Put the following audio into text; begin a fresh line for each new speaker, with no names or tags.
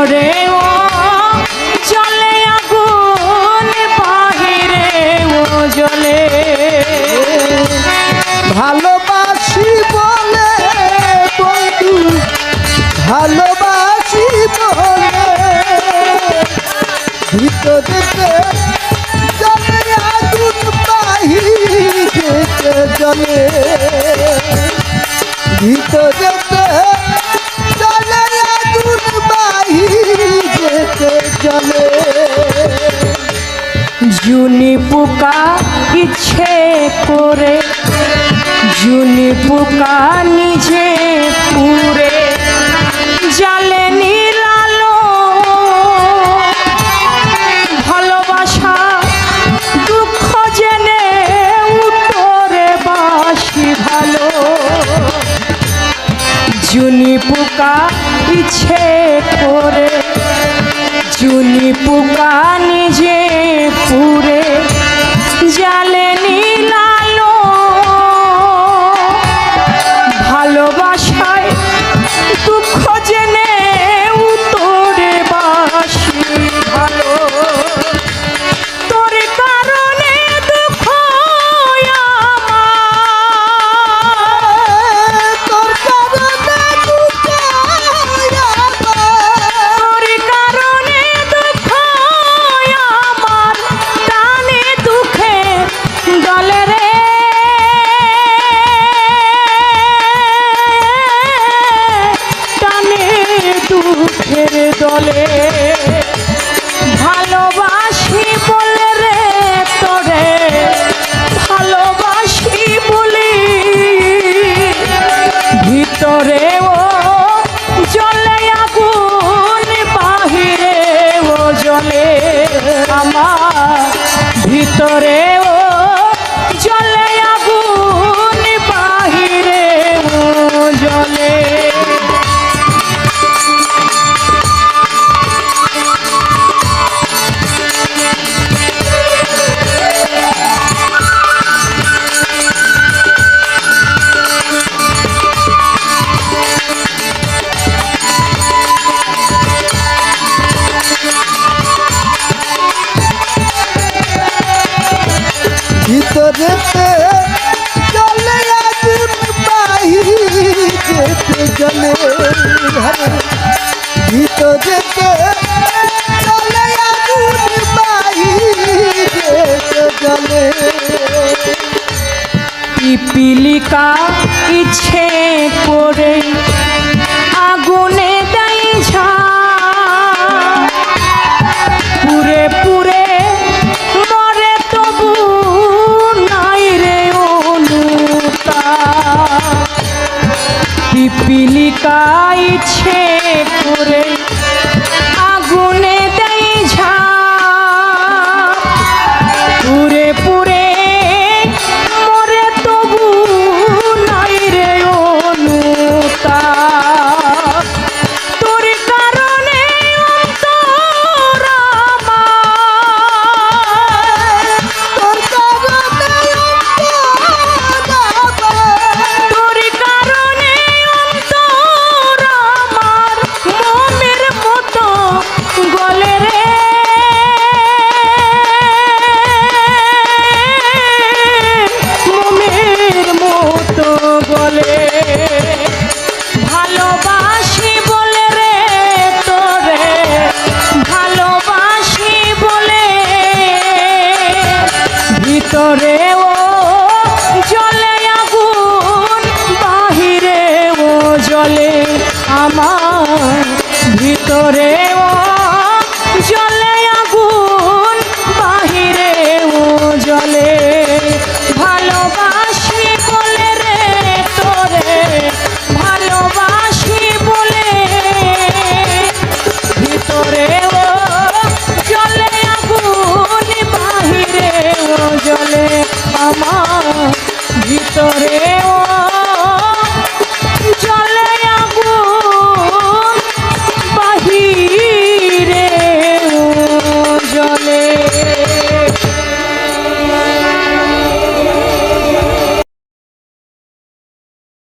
ভিতরে
ও চলে আগুন বাহিরে ও জলে জুনি পোকা ইচ্ছে করে, জুনি পোকা নিজে পুরে জালে নীলালো ভালোবাসা, দুঃখ জেনে উত্তরে বাসি ভালো। জুনি পোকা ইচ্ছে করে, জুনি পোকা dale. যেতে চলে আগুন বাহির
যেতে চলে ভিত যেতে
পিপিলিকা ইচ্ছে করে আমার ভিতরে ও জলে